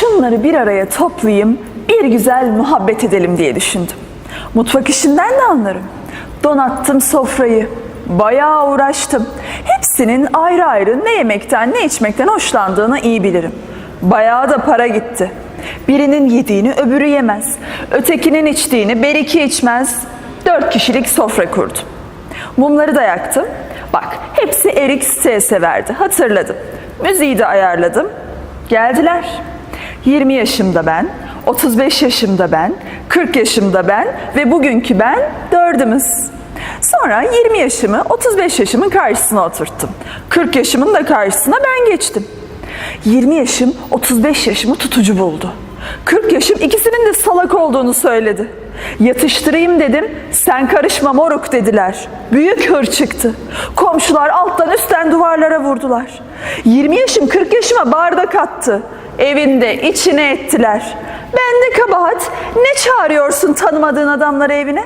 şunları bir araya toplayayım, bir güzel muhabbet edelim diye düşündüm. Mutfak işinden de anlarım. Donattım sofrayı, bayağı uğraştım. Hepsinin ayrı ayrı ne yemekten ne içmekten hoşlandığını iyi bilirim. Bayağı da para gitti. Birinin yediğini öbürü yemez. Ötekinin içtiğini beriki içmez. Dört kişilik sofra kurdum. Mumları da yaktım. Bak hepsi erik süteye severdi. Hatırladım. Müziği de ayarladım. Geldiler. 20 yaşımda ben, 35 yaşımda ben, 40 yaşımda ben ve bugünkü ben dördümüz. Sonra 20 yaşımı 35 yaşımın karşısına oturttum. 40 yaşımın da karşısına ben geçtim. 20 yaşım 35 yaşımı tutucu buldu. 40 yaşım ikisinin de salak olduğunu söyledi. Yatıştırayım dedim, sen karışma moruk dediler. Büyük hır çıktı. Komşular alttan üstten duvarlara vurdular. 20 yaşım 40 yaşıma bardak attı. Evinde içine ettiler. Ben de kabahat, ne çağırıyorsun tanımadığın adamları evine?